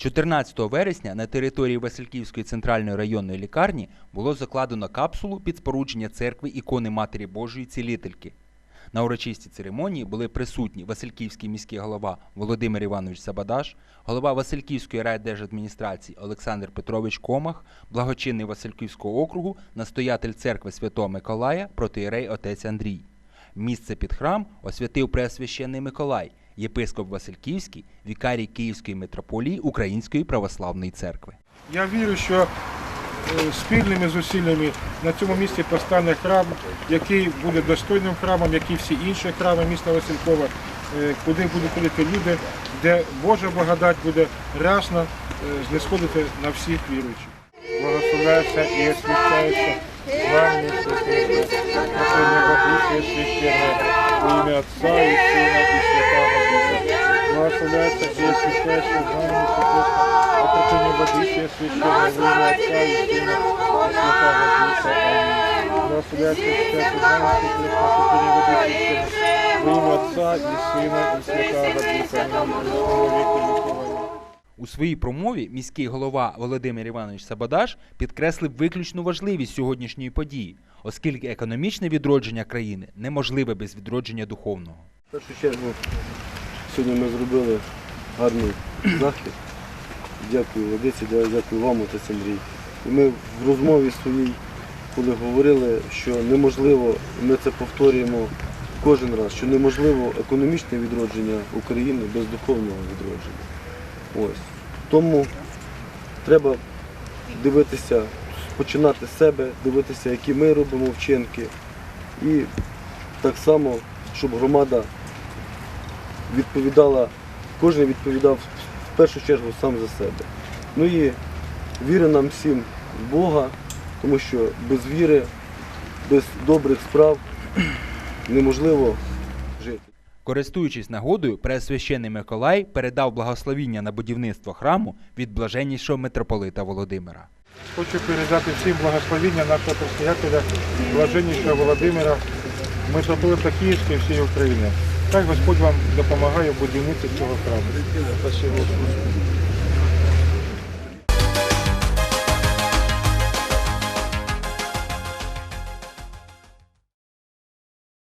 14 вересня на території Васильківської центральної районної лікарні було закладено капсулу під спорудження церкви ікони Матері Божої Цілительки. На урочистій церемонії були присутні Васильківський міський голова Володимир Іванович Сабадаш, голова Васильківської райдержадміністрації Олександр Петрович Комах, благочинний Васильківського округу, настоятель церкви Святого Миколая, протиєрей отець Андрій. Місце під храм освятив преосвященний Миколай, єпископ Васильківський, вікарій Київської митрополії Української православної церкви. Я вірю, що е, спільними зусиллями на цьому місці постане храм, який буде достойним храмом, як і всі інші храми міста Василькова, е, куди будуть ходити люди, де Божа благодать буде рясно е, знисходити на всіх віруючих. Благословляється і освящається звання святого, Священне Богуще священне, во ім'я Отця і Сина Духа. Благословляється і освящається звання святого, Отропення водище священне, во ім'я Отця і Сина і Святого Духа. Амінь. Благословляється і освящається звання святого, Отропення водище священне, во ім'я Отця і Сина Святого Духа. У своїй промові міський голова Володимир Іванович Сабадаш підкреслив виключну важливість сьогоднішньої події, оскільки економічне відродження країни неможливе без відродження духовного. В першу чергу сьогодні ми зробили гарний захід. Дякую Одесі, дякую вам, отець Андрій. І ми в розмові своїй, коли говорили, що неможливо, ми це повторюємо кожен раз, що неможливо економічне відродження України без духовного відродження. Ось. Тому треба дивитися, починати з себе, дивитися, які ми робимо вчинки. І так само, щоб громада відповідала, кожен відповідав в першу чергу сам за себе. Ну і віри нам всім в Бога, тому що без віри, без добрих справ неможливо жити. Користуючись нагодою, преосвящений Миколай передав благословіння на будівництво храму від блаженнішого митрополита Володимира. Хочу передати всім благословіння нашого предстоятеля, блаженнішого Володимира, митрополита Київської і всієї України. Хай Господь вам допомагає в будівництві цього храму.